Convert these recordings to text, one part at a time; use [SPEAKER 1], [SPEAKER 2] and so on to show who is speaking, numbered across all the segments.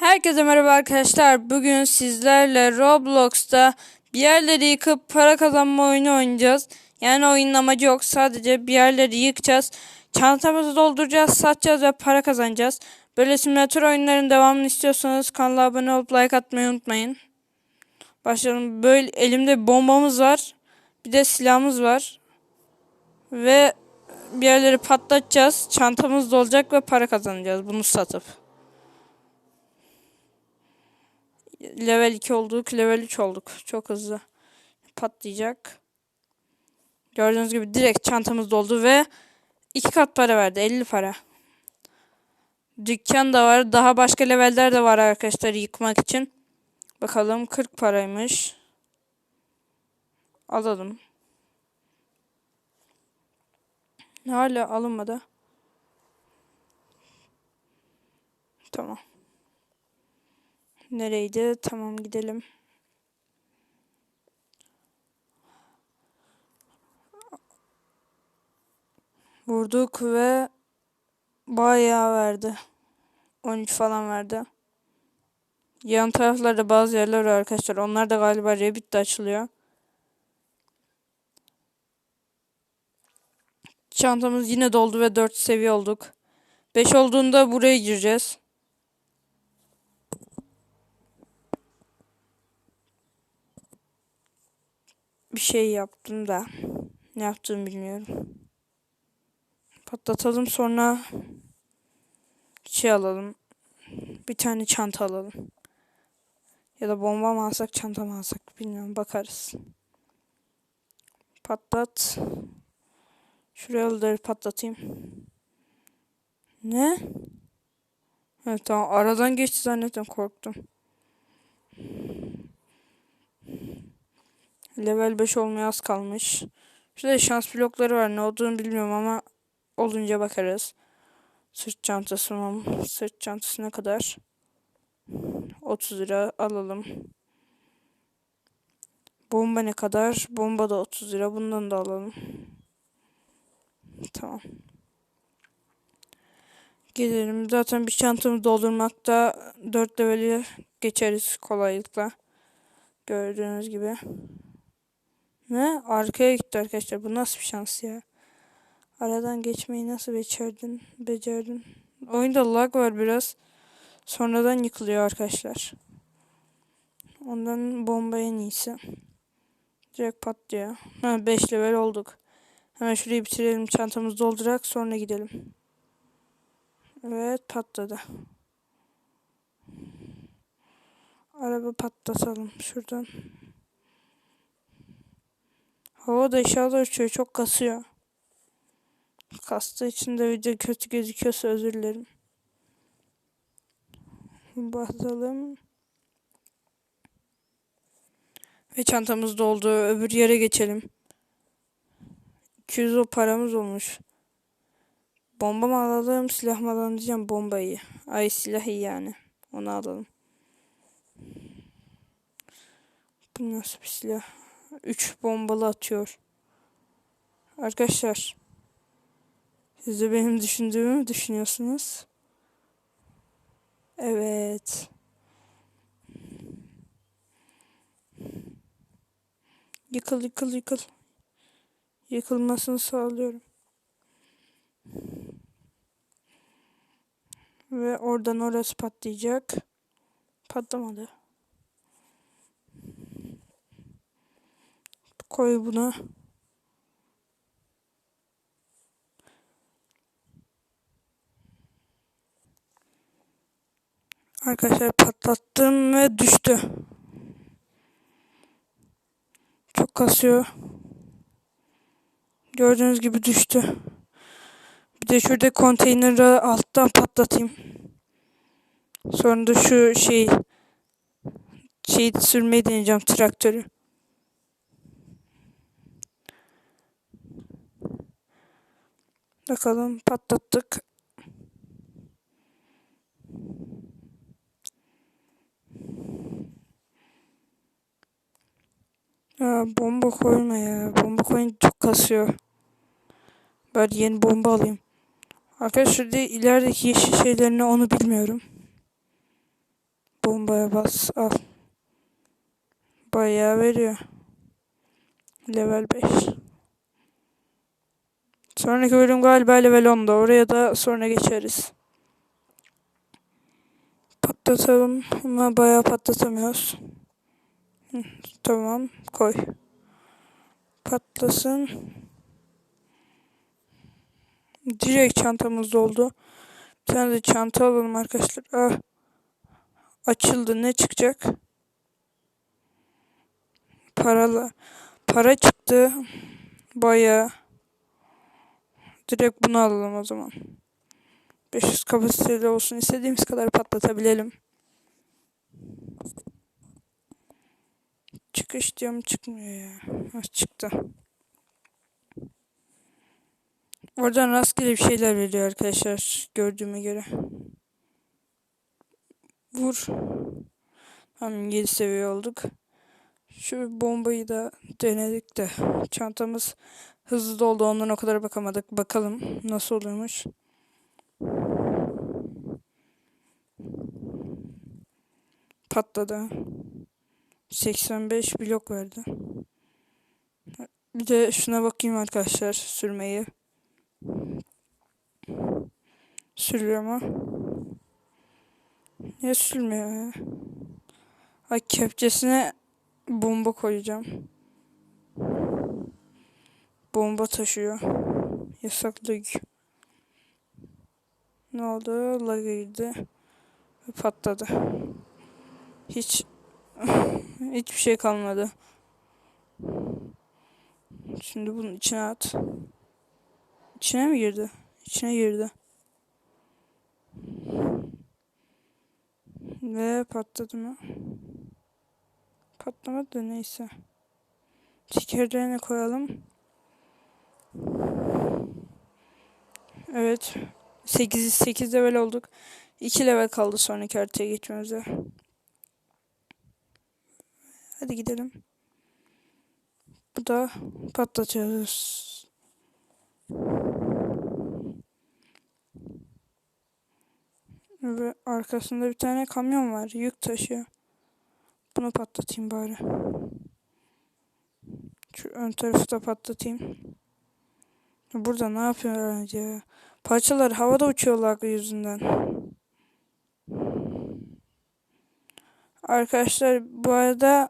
[SPEAKER 1] Herkese merhaba arkadaşlar. Bugün sizlerle Roblox'ta bir yerleri yıkıp para kazanma oyunu oynayacağız. Yani oyunun amacı yok. Sadece bir yerleri yıkacağız. Çantamızı dolduracağız, satacağız ve para kazanacağız. Böyle simülatör oyunların devamını istiyorsanız kanala abone olup like atmayı unutmayın. Başlayalım. Böyle elimde bombamız var. Bir de silahımız var. Ve bir yerleri patlatacağız. Çantamız dolacak ve para kazanacağız bunu satıp. Level 2 olduk, level 3 olduk. Çok hızlı patlayacak. Gördüğünüz gibi direkt çantamız doldu ve iki kat para verdi. 50 para. Dükkan da var. Daha başka leveller de var arkadaşlar yıkmak için. Bakalım 40 paraymış. Alalım. Hala alınmadı. Tamam. Nereydi? Tamam gidelim. Vurduk ve bayağı verdi. 13 falan verdi. Yan taraflarda bazı yerler var arkadaşlar. Onlar da galiba Rabbit'te açılıyor. Çantamız yine doldu ve 4 seviye olduk. 5 olduğunda buraya gireceğiz. Bir şey yaptım da ne yaptığımı bilmiyorum. Patlatalım sonra şey alalım. Bir tane çanta alalım. Ya da bomba mı alsak çanta mı alsak bilmiyorum bakarız. Patlat. Şuraya da patlatayım. Ne? Evet tamam aradan geçti zannettim korktum. Level 5 olmaya az kalmış. Şurada şans blokları var. Ne olduğunu bilmiyorum ama olunca bakarız. Sırt çantası mı? Sırt çantası ne kadar? 30 lira alalım. Bomba ne kadar? Bomba da 30 lira. Bundan da alalım. Tamam. Gelelim. Zaten bir çantamı doldurmakta 4 leveli geçeriz kolaylıkla. Gördüğünüz gibi. Ne? Arkaya gitti arkadaşlar. Bu nasıl bir şans ya? Aradan geçmeyi nasıl becerdin? Becerdin. Oyunda lag var biraz. Sonradan yıkılıyor arkadaşlar. Ondan bomba en iyisi. Direkt patlıyor. Ha 5 level olduk. Hemen şurayı bitirelim. Çantamızı doldurak sonra gidelim. Evet patladı. Araba patlatalım şuradan. Hava da aşağıda uçuyor. Çok kasıyor. Kastığı için de video kötü gözüküyorsa özür dilerim. Basalım. Ve çantamız doldu. Öbür yere geçelim. 200 o paramız olmuş. Bomba mı alalım, silah mı alalım diyeceğim bombayı. Ay silahı yani. Onu alalım. Bu nasıl bir silah? 3 bombalı atıyor. Arkadaşlar. Siz de benim düşündüğümü mü düşünüyorsunuz? Evet. Yıkıl yıkıl yıkıl. Yıkılmasını sağlıyorum. Ve oradan orası patlayacak. Patlamadı. Koy bunu. Arkadaşlar patlattım ve düştü. Çok kasıyor. Gördüğünüz gibi düştü. Bir de şurada konteyneri alttan patlatayım. Sonra da şu şey şeyi sürmeyi deneyeceğim traktörü. Bakalım patlattık. Ya bomba koyma ya. Bomba koyun çok kasıyor. Ben yeni bomba alayım. Arkadaşlar de ilerideki yeşil şeylerini onu bilmiyorum. Bombaya bas al. Bayağı veriyor. Level 5. Sonraki bölüm galiba level 10'da. Oraya da sonra geçeriz. Patlatalım ama bayağı patlatamıyoruz. Tamam koy. Patlasın. Direkt çantamız doldu. Bir tane de çanta alalım arkadaşlar. Ah. Açıldı. Ne çıkacak? Paralı. Para çıktı. Bayağı. Direkt bunu alalım o zaman. 500 kapasiteli olsun. istediğimiz kadar patlatabilelim. Çıkış diyorum çıkmıyor ya. Ha, çıktı. Oradan rastgele bir şeyler veriyor arkadaşlar. Gördüğüme göre. Vur. Tamam 7 seviye olduk. Şu bombayı da denedik de. Çantamız hızlı doldu ondan o kadar bakamadık. Bakalım nasıl oluyormuş. Patladı. 85 blok verdi. Bir de şuna bakayım arkadaşlar sürmeyi. Sürüyor mu? Niye sürmüyor ya? Ay kepçesine bomba koyacağım. Bomba taşıyor. Yasaklı. Ne oldu? Lag girdi. Ve patladı. Hiç hiçbir şey kalmadı. Şimdi bunun içine at. İçine mi girdi? İçine girdi. Ve patladı mı? Patlamadı neyse. Tekerleğine koyalım. Evet. 8 8 level olduk. 2 level kaldı sonraki haritaya geçmemize. Hadi gidelim. Bu da patlatıyoruz. Ve arkasında bir tane kamyon var. Yük taşıyor. Bunu patlatayım bari. Şu ön tarafı da patlatayım. Burada ne yapıyorlar ya? Parçalar havada uçuyorlar yüzünden. Arkadaşlar bu arada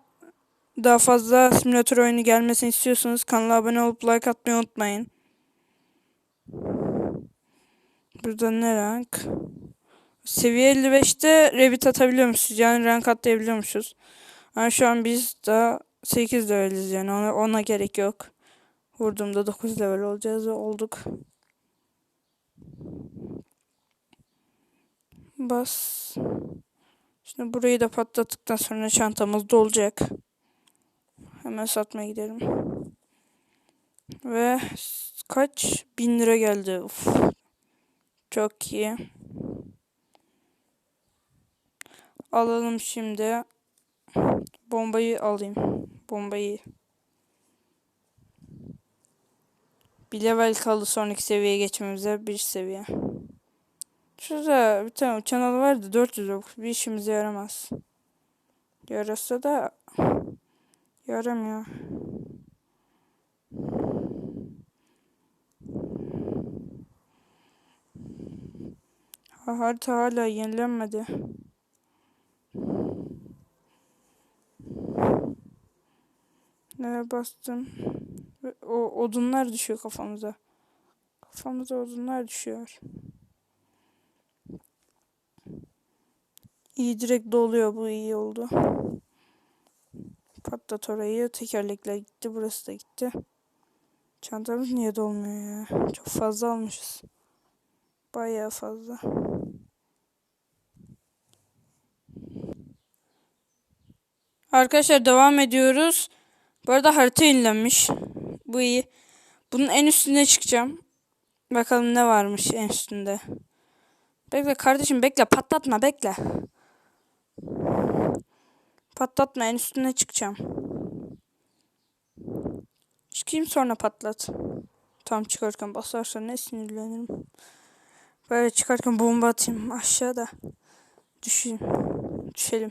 [SPEAKER 1] daha fazla simülatör oyunu gelmesini istiyorsanız kanala abone olup like atmayı unutmayın. Burada ne rank? Seviye 55'te Rabbit atabiliyormuşuz. Yani rank atlayabiliyormuşuz. Ama şu an biz daha 8 leveliz yani ona, ona gerek yok. Vurduğumda 9 level olacağız ve olduk. Bas. Şimdi burayı da patlattıktan sonra çantamız dolacak. Hemen satmaya gidelim. Ve kaç? Bin lira geldi. Uf. Çok iyi. Alalım şimdi. Bombayı alayım. Bombayı. Bir level kaldı sonraki seviyeye geçmemize. Bir seviye. Şurada bir tane uçan alı vardı. 400 ok. Bir işimize yaramaz. Yarasa da yaramıyor. Ha, harita hala yenilenmedi. Nereye bastım? O odunlar düşüyor kafamıza. Kafamıza odunlar düşüyor. İyi direkt doluyor bu iyi oldu. Patlat orayı. Tekerlekler gitti. Burası da gitti. Çantamız niye dolmuyor ya? Çok fazla almışız. Bayağı fazla. Arkadaşlar devam ediyoruz. Bu arada harita yenilenmiş. Bu iyi. Bunun en üstüne çıkacağım. Bakalım ne varmış en üstünde. Bekle kardeşim bekle patlatma bekle. Patlatma en üstüne çıkacağım. Çıkayım sonra patlat. Tam çıkarken basarsa ne sinirlenirim. Böyle çıkarken bomba atayım aşağıda. Düşeyim. Düşelim.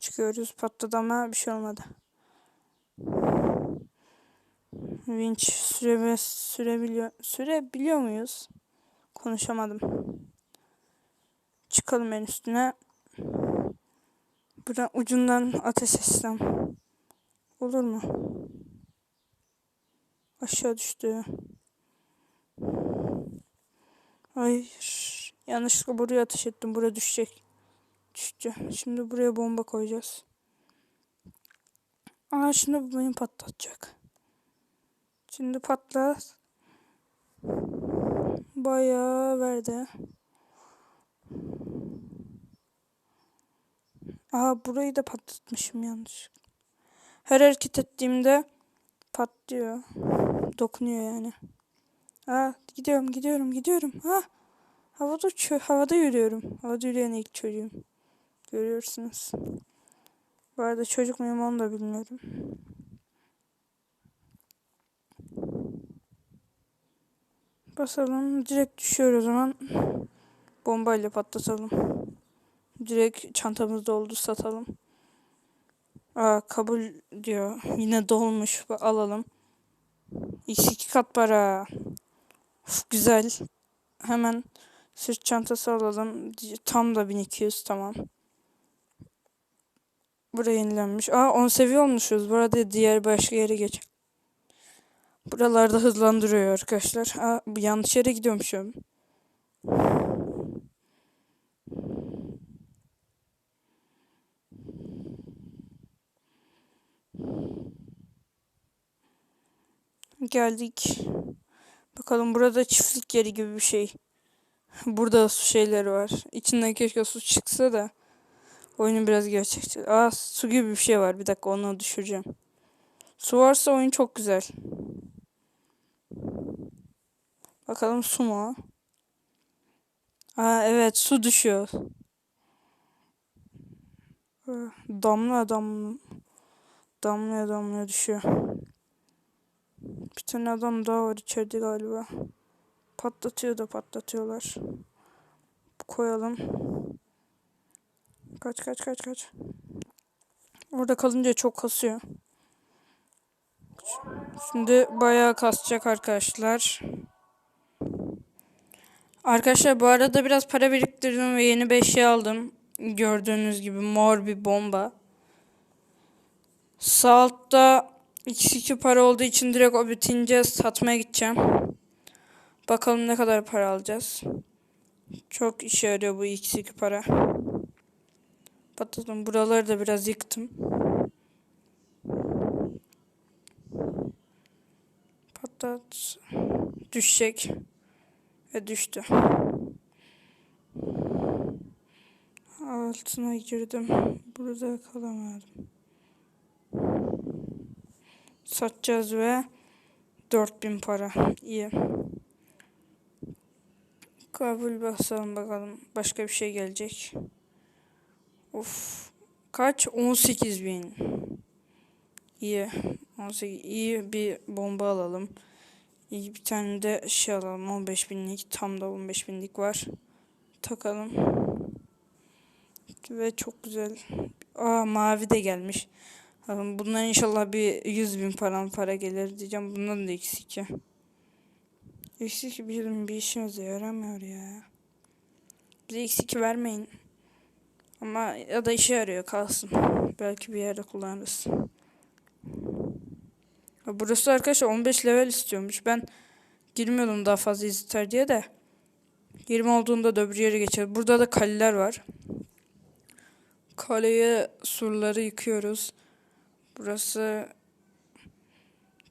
[SPEAKER 1] Çıkıyoruz. Patladı ama bir şey olmadı. Winch süreme, sürebiliyor, sürebiliyor muyuz? Konuşamadım. Çıkalım en üstüne. Buradan ucundan ateş etsem. Olur mu? Aşağı düştü. Hayır. Yanlışlıkla buraya ateş ettim. Buraya düşecek. Düştü. Şimdi buraya bomba koyacağız. Aa şimdi bu beni patlatacak. Şimdi patlat. Bayağı verdi. Aa burayı da patlatmışım yanlış. Her hareket ettiğimde patlıyor. Dokunuyor yani. Aa gidiyorum gidiyorum gidiyorum. Ha havada çö havada yürüyorum. Havada yürüyen ilk çocuğum. Görüyorsunuz. Bu arada çocuk muyum onu da bilmiyorum. Basalım. Direkt düşüyor o zaman. Bombayla patlatalım. Direkt çantamız doldu satalım. Aa kabul diyor. Yine dolmuş. Alalım. X2 kat para. Uf, güzel. Hemen sırt çantası alalım. Tam da 1200 tamam. Buraya yenilenmiş. Aa 10 seviye olmuşuz. Burada diğer başka yere geç. Buralarda hızlandırıyor arkadaşlar. Aa yanlış yere gidiyormuşum. Geldik. Bakalım burada çiftlik yeri gibi bir şey. Burada su şeyleri var. İçinden keşke su çıksa da. Oyunun biraz gerçekçi. Aa su gibi bir şey var. Bir dakika onu düşüreceğim. Su varsa oyun çok güzel. Bakalım su mu? Aa evet su düşüyor. Damla damla. Damlaya damlaya düşüyor. Bir tane adam daha var içeride galiba. Patlatıyor da patlatıyorlar. Koyalım. Kaç kaç kaç kaç. Orada kalınca çok kasıyor. Şimdi bayağı kasacak arkadaşlar. Arkadaşlar bu arada biraz para biriktirdim ve yeni bir şey aldım. Gördüğünüz gibi mor bir bomba. Sağ altta X2 para olduğu için direkt o bitince satmaya gideceğim. Bakalım ne kadar para alacağız. Çok işe yarıyor bu X2 para. Patladım. Buraları da biraz yıktım. Patlat. Düşecek. Ve düştü. Altına girdim. Burada kalamadım. Satacağız ve 4000 para. İyi. Kabul basalım bakalım. Başka bir şey gelecek. Of. Kaç? 18 bin. İyi. 18. İyi bir bomba alalım. Bir tane de şey alalım. 15 binlik. Tam da 15 binlik var. Takalım. Ve çok güzel. Aa mavi de gelmiş. Bundan inşallah bir 100 bin param para gelir diyeceğim. Bundan da eksik. Eksik bir, bir işimize yaramıyor ya. Bize eksik vermeyin. Ama ya da işe yarıyor kalsın. Belki bir yerde kullanırız. Burası arkadaşlar 15 level istiyormuş. Ben girmiyordum daha fazla ister diye de. 20 olduğunda da öbür yere geçer. Burada da kaleler var. Kaleye surları yıkıyoruz. Burası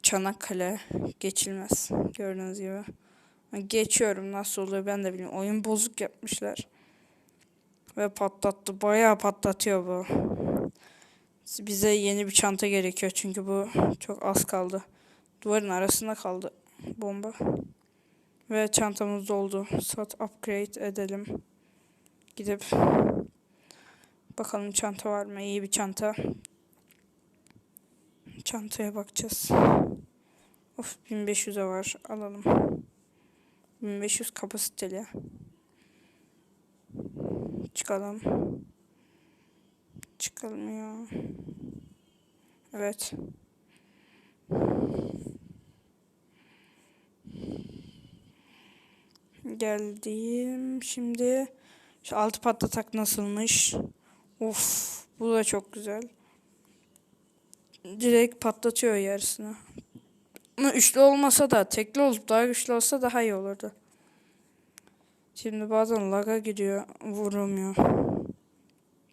[SPEAKER 1] Çanakkale. Geçilmez. Gördüğünüz gibi. Geçiyorum nasıl oluyor ben de bilmiyorum. Oyun bozuk yapmışlar. Ve patlattı. Bayağı patlatıyor bu. Bize yeni bir çanta gerekiyor çünkü bu çok az kaldı. Duvarın arasında kaldı bomba. Ve çantamız doldu. Sat upgrade edelim. Gidip bakalım çanta var mı? İyi bir çanta. Çantaya bakacağız. Of 1500'e var. Alalım. 1500 kapasiteli. Çıkalım. Çıkılmıyor. Evet. Geldim. Şimdi şu altı patlatak nasılmış? Of, bu da çok güzel. Direkt patlatıyor yarısını. Ama üçlü olmasa da tekli olup daha güçlü olsa daha iyi olurdu. Şimdi bazen laga gidiyor, vurulmuyor.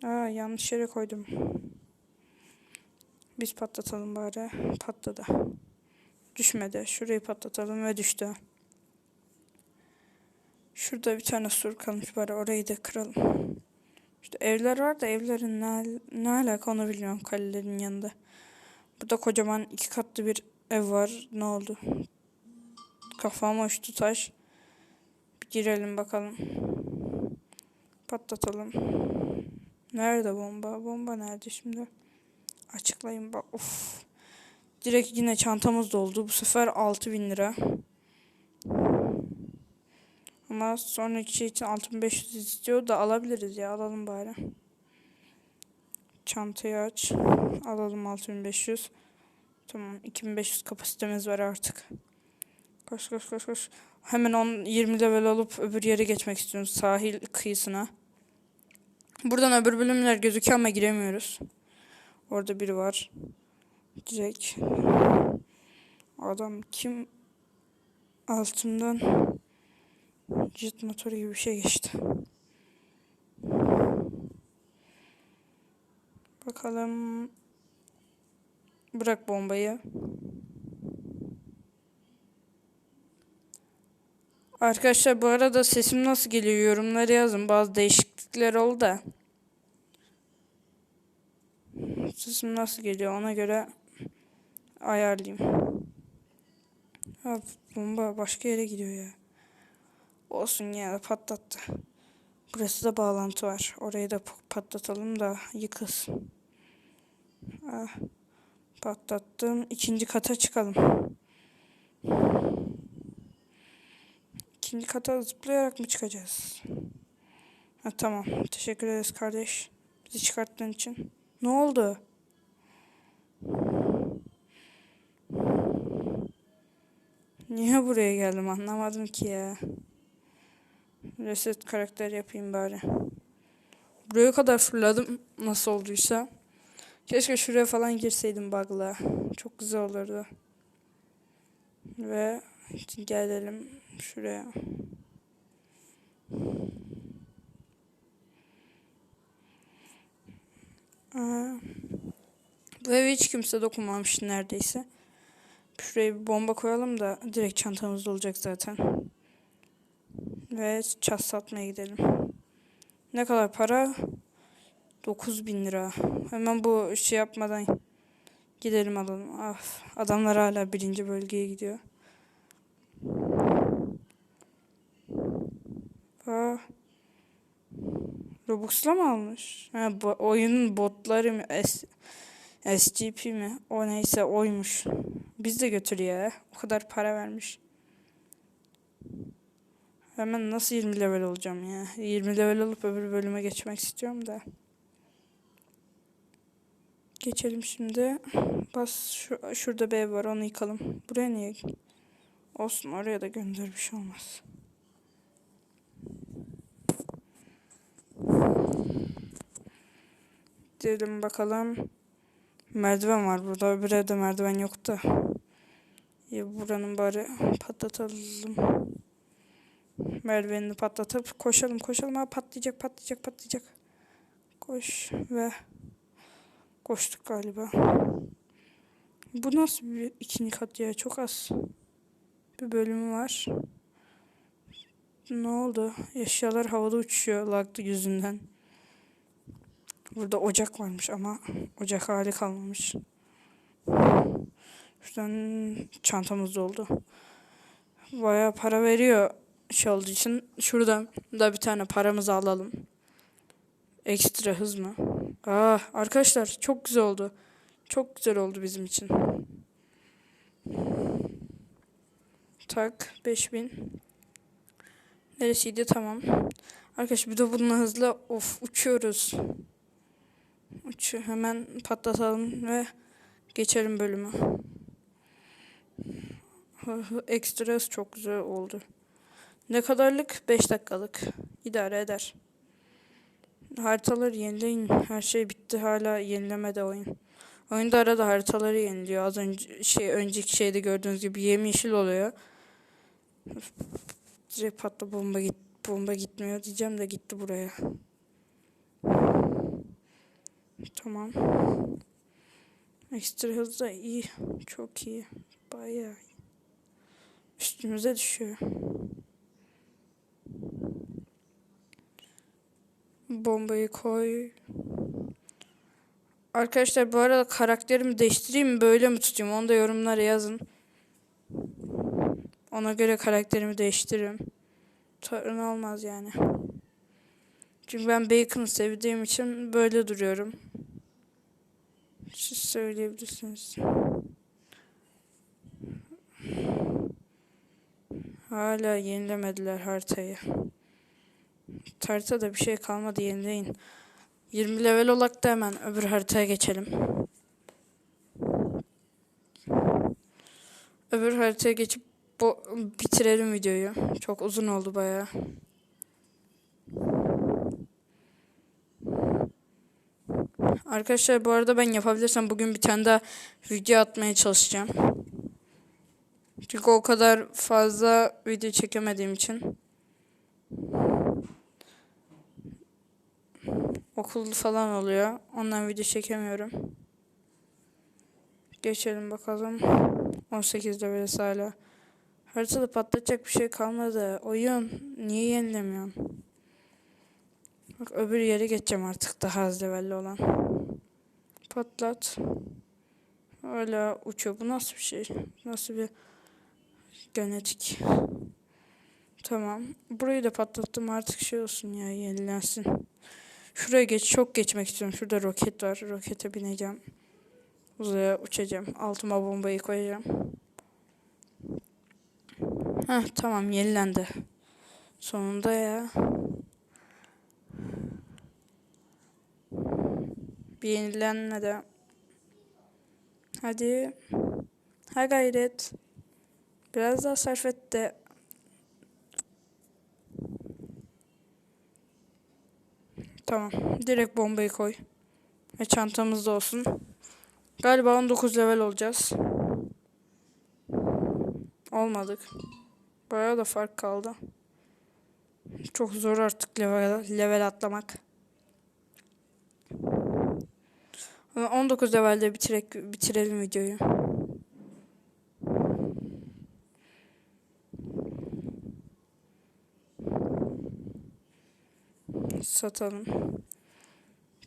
[SPEAKER 1] Aa, yanlış yere koydum. Biz patlatalım bari. Patladı. Düşmedi. Şurayı patlatalım ve düştü. Şurada bir tane sur kalmış bari orayı da kıralım. İşte evler var da evlerin ne, al- ne alaka onu bilmiyorum kalelerin yanında. Burada kocaman iki katlı bir ev var. Ne oldu? Kafama uçtu taş. Bir girelim bakalım. Patlatalım. Nerede bomba? Bomba nerede şimdi? Açıklayın bak. Of. Direkt yine çantamız doldu. Bu sefer 6000 lira. Ama sonraki şey için 6500 istiyor da alabiliriz ya. Alalım bari. Çantayı aç. Alalım 6500. Tamam 2500 kapasitemiz var artık. Koş koş koş koş. Hemen 10 20 level alıp öbür yere geçmek istiyoruz. Sahil kıyısına. Buradan öbür bölümler gözüküyor ama giremiyoruz. Orada biri var. Direkt. Adam kim altından jet motoru gibi bir şey geçti. Bakalım. Bırak bombayı. Arkadaşlar bu arada sesim nasıl geliyor yorumlara yazın. Bazı değişiklikler oldu da. Sesim nasıl geliyor ona göre ayarlayayım. Ha, bomba başka yere gidiyor ya. Olsun ya patlattı. Burası da bağlantı var. Orayı da patlatalım da yıkılsın. Ah, patlattım. İkinci kata çıkalım. İkinci kata zıplayarak mı çıkacağız? Ha, tamam. Teşekkür ederiz kardeş. Bizi çıkarttığın için. Ne oldu? Niye buraya geldim anlamadım ki ya. Reset karakter yapayım bari. Buraya kadar fırladım nasıl olduysa. Keşke şuraya falan girseydim bug'la. Çok güzel olurdu. Ve gelelim şuraya. Aa, bu eve hiç kimse dokunmamış neredeyse. Şuraya bir bomba koyalım da direkt çantamızda olacak zaten. Ve çat satmaya gidelim. Ne kadar para? 9000 lira. Hemen bu şey yapmadan gidelim alalım. Ah, adamlar hala birinci bölgeye gidiyor. Ah. Robux'la mı almış? Ha, bu oyunun botları mı? S SGP mi? O neyse oymuş. Biz de götür ya. O kadar para vermiş. Hemen nasıl 20 level olacağım ya? 20 level olup öbür bölüme geçmek istiyorum da. Geçelim şimdi. Bas şu, şurada ev var onu yıkalım. Buraya niye? Olsun oraya da gönder bir şey olmaz. Gidelim bakalım. Merdiven var burada. Öbür evde merdiven yok da. Ya buranın bari patlatalım. Merdivenini patlatıp koşalım koşalım. Ha, patlayacak patlayacak patlayacak. Koş ve koştuk galiba. Bu nasıl bir ikinci kat ya? Çok az. Bir bölümü var. Ne oldu? Eşyalar havada uçuyor laglı yüzünden. Burada ocak varmış ama ocak hali kalmamış. Şuradan çantamız doldu. Bayağı para veriyor şey olduğu için. Şuradan da bir tane paramızı alalım. Ekstra hız mı? Aa, arkadaşlar çok güzel oldu. Çok güzel oldu bizim için. Tak 5000. Neresiydi? Tamam. Arkadaşlar bir de bununla hızlı of uçuyoruz. Uçu hemen patlatalım ve geçelim bölümü. Ekstra hız çok güzel oldu. Ne kadarlık? 5 dakikalık. İdare eder. Haritaları yenileyin. Her şey bitti. Hala yenilemede oyun. Oyunda arada haritaları yeniliyor. Az önce şey önceki şeyde gördüğünüz gibi yemyeşil oluyor. Direkt patla bomba git bomba gitmiyor diyeceğim de gitti buraya. Tamam. Ekstra hız da iyi. Çok iyi. Bayağı. Üstümüze düşüyor. Bombayı koy. Arkadaşlar bu arada karakterimi değiştireyim mi böyle mi tutayım onu da yorumlara yazın. Ona göre karakterimi değiştiririm. Sorun olmaz yani. Çünkü ben Bacon'ı sevdiğim için böyle duruyorum. Siz söyleyebilirsiniz. Hala yenilemediler haritayı. Haritada bir şey kalmadı yenileyin. 20 level olak da hemen öbür haritaya geçelim. Öbür haritaya geçip bu bitirelim videoyu. Çok uzun oldu bayağı. Arkadaşlar bu arada ben yapabilirsem bugün bir tane daha video atmaya çalışacağım. Çünkü o kadar fazla video çekemediğim için. Okul falan oluyor. Ondan video çekemiyorum. Geçelim bakalım. 18 level hala. Haritada patlatacak bir şey kalmadı. Oyun niye yenilemiyorsun? Bak öbür yere geçeceğim artık daha az levelli olan. Patlat. Hala uçuyor. Bu nasıl bir şey? Nasıl bir genetik? Tamam. Burayı da patlattım artık şey olsun ya yenilensin. Şuraya geç çok geçmek istiyorum. Şurada roket var. Rokete bineceğim. Uzaya uçacağım. Altıma bombayı koyacağım. Heh tamam yenilendi. Sonunda ya. Bir yenilenme de. Hadi. Ha gayret. Biraz daha sarf et de. Tamam. Direkt bombayı koy. Ve çantamızda olsun. Galiba 19 level olacağız. Olmadık. Bayağı da fark kaldı. Çok zor artık level, level atlamak. 19 levelde bitirek, bitirelim videoyu. Satalım.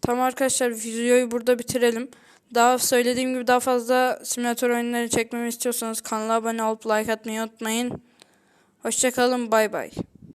[SPEAKER 1] Tamam arkadaşlar videoyu burada bitirelim. Daha söylediğim gibi daha fazla simülatör oyunları çekmemi istiyorsanız kanala abone olup like atmayı unutmayın. Hoşçakalın bay bay.